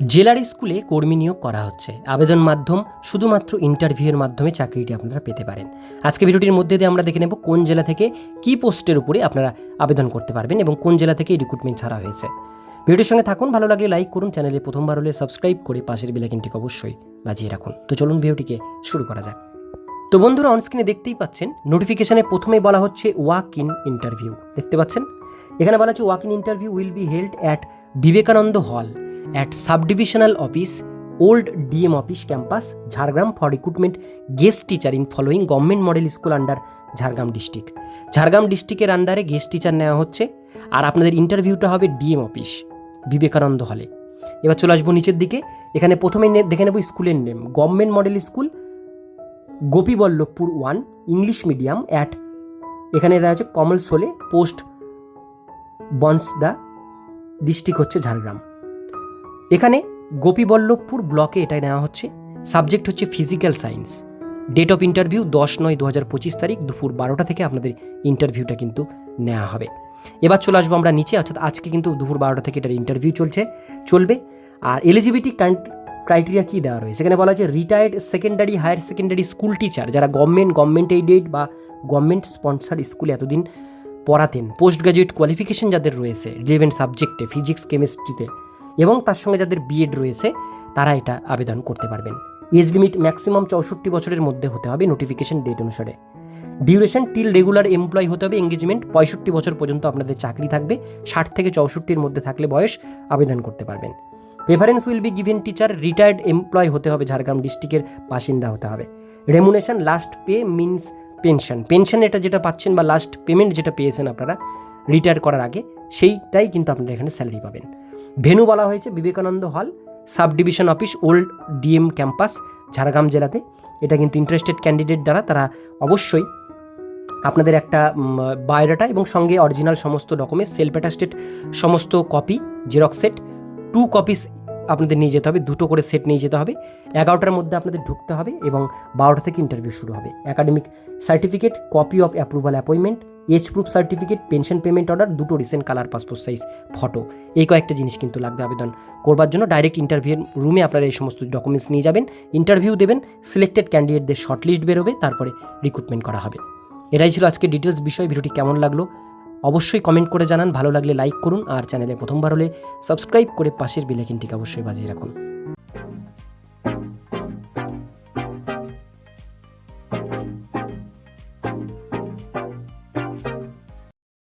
জেলার স্কুলে কর্মী নিয়োগ করা হচ্ছে। আবেদন মাধ্যম শুধুমাত্র ইন্টারভিউয়ের মাধ্যমে চাকরিটি আপনারা পেতে পারেন। আজকে ভিডিওটির মধ্যে দিয়ে আমরা দেখে নেব কোন জেলা থেকে কী পোস্টের উপরে আপনারা আবেদন করতে পারবেন এবং কোন জেলা থেকে রিক্রুটমেন্ট ছাড়া হয়েছে। ভিডিওর সঙ্গে থাকুন, ভালো লাগলে লাইক করুন চ্যানেলে প্রথমবার হলে সাবস্ক্রাইব করে পাশের বেলাইকিনটিকে অবশ্যই বাজিয়ে রাখুন। তো চলুন ভিডিওটিকে শুরু করা যাক। তো বন্ধুরা অনস্ক্রিনে দেখতেই পাচ্ছেন নোটিফিকেশনে প্রথমে বলা হচ্ছে ওয়াক ইন ইন্টারভিউ দেখতে পাচ্ছেন? এখানে বলা হচ্ছে walk in interview will be held at Vivekananda hall at sub divisional office old DM office campus Jhargram for recruitment guest teacher in following government model school under Jhargram district Jhargram ডিস্ট্রিক্টের আন্ডারে guest teacher নেওয়া হচ্ছে, আর আপনাদের ইন্টারভিউটা হবে DM office Vivekananda হলে। এবার চলে আসব নিচের দিকে, এখানে প্রথমে দেখে নেব স্কুলের name government model school Gopiballavpur one English medium at এখানে দেওয়া আছে কমল সোলে পোস্ট বনসদা ডিস্ট্রিক্ট হচ্ছে ঝাড়গ্রাম এখানে গোপীবল্লভপুর ব্লকে এটা নেওয়া হচ্ছে। সাবজেক্ট হচ্ছে physical science. Date of interview দশ নয় দু হাজার পঁচিশ তারিখ দুপুর বারোটা থেকে আপনাদের ইন্টারভিউটা কিন্তু নেওয়া হবে। এবার চলে আসব আমরা নিচে, অর্থাৎ আজকে কিন্তু দুপুর বারোটা থেকে এটার ইন্টারভিউ চলছে, চলবে। আর এলিজিবিলিটি ক্রাইটেরিয়া কী দেওয়া রয়েছে? এখানে বলা হয়েছে retired secondary higher secondary school teacher যারা গভর্নমেন্ট গভর্নমেন্ট এইডেড বা গভর্নমেন্ট স্পন্সার স্কুলে এতদিন পড়াতেন। পোস্ট গ্রাজুয়েট কোয়ালিফিকেশন যাদের রয়েছে রিলেভেন্ট সাবজেক্টে ফিজিক্স কেমিস্ট্রিতে এবং তার সঙ্গে যাদের বিএড রয়েছে, তারা এটা আবেদন করতে পারবেন। এজ লিমিট ম্যাক্সিমাম চৌষট্টি বছরের মধ্যে হতে হবে নোটিফিকেশন ডেট অনুসারে। ডিউরেশন টিল রেগুলার এমপ্লয় হতে হবে এঙ্গেজমেন্ট পঁয়ষট্টি বছর পর্যন্ত আপনাদের চাকরি থাকবে, ষাট থেকে চৌষট্টির মধ্যে থাকলে বয়স আবেদন করতে পারবেন। Preference will be given teacher retired employ হতে হবে ঝাড়গ্রাম ডিস্ট্রিক্টের বাসিন্দা হতে হবে। Remuneration last pay means pension pension এটা যেটা পাচ্ছেন বা লাস্ট পেমেন্ট যেটা পেয়েছেন আপনারা রিটায়ার করার আগে, সেইটাই কিন্তু আপনারা এখানে স্যালারি পাবেন। ভেনু বলা হয়েছে, Vivekananda hall sub division office, old DM campus, Jhargram জেলাতে। এটা কিন্তু ইন্টারেস্টেড ক্যান্ডিডেট দ্বারা তারা অবশ্যই আপনাদের একটা বায়োডাটা এবং সঙ্গে অরিজিনাল সমস্ত ডকুমেন্টস সেলফ অ্যাটাস্টেড সমস্ত copy xerox set two copies আপনাদের নিয়ে যেতে হবে, দুটো করে সেট নিয়ে যেতে হবে। এগারোটার মধ্যে আপনাদের ঢুকতে হবে এবং বারোটা থেকে ইন্টারভিউ শুরু হবে। Academic certificate copy of approval appointment age proof certificate, pension payment order, দুটো recent colour passport size photo এই কয়েকটা জিনিস কিন্তু লাগবে আবেদন করবার জন্য। ডাইরেক্ট ইন্টারভিউ রুমে আপনারা এই সমস্ত ডকুমেন্টস নিয়ে যাবেন। ইন্টারভিউ দেবেন সিলেক্টেড ক্যান্ডিডেটদের শর্ট লিস্ট বেরোবে, তারপরে রিক্রুটমেন্ট করা হবে। এটাই ছিল আজকে ডিটেলস বিষয়। ভিডিওটি কেমন লাগল? অবশ্যই কমেন্ট করে জানান। ভালো লাগলে লাইক করুন আর চ্যানেলে প্রথমবার হলে সাবস্ক্রাইব করে পাশের বিলেকিনটিকে অবশ্যই বাজিয়ে রাখুন।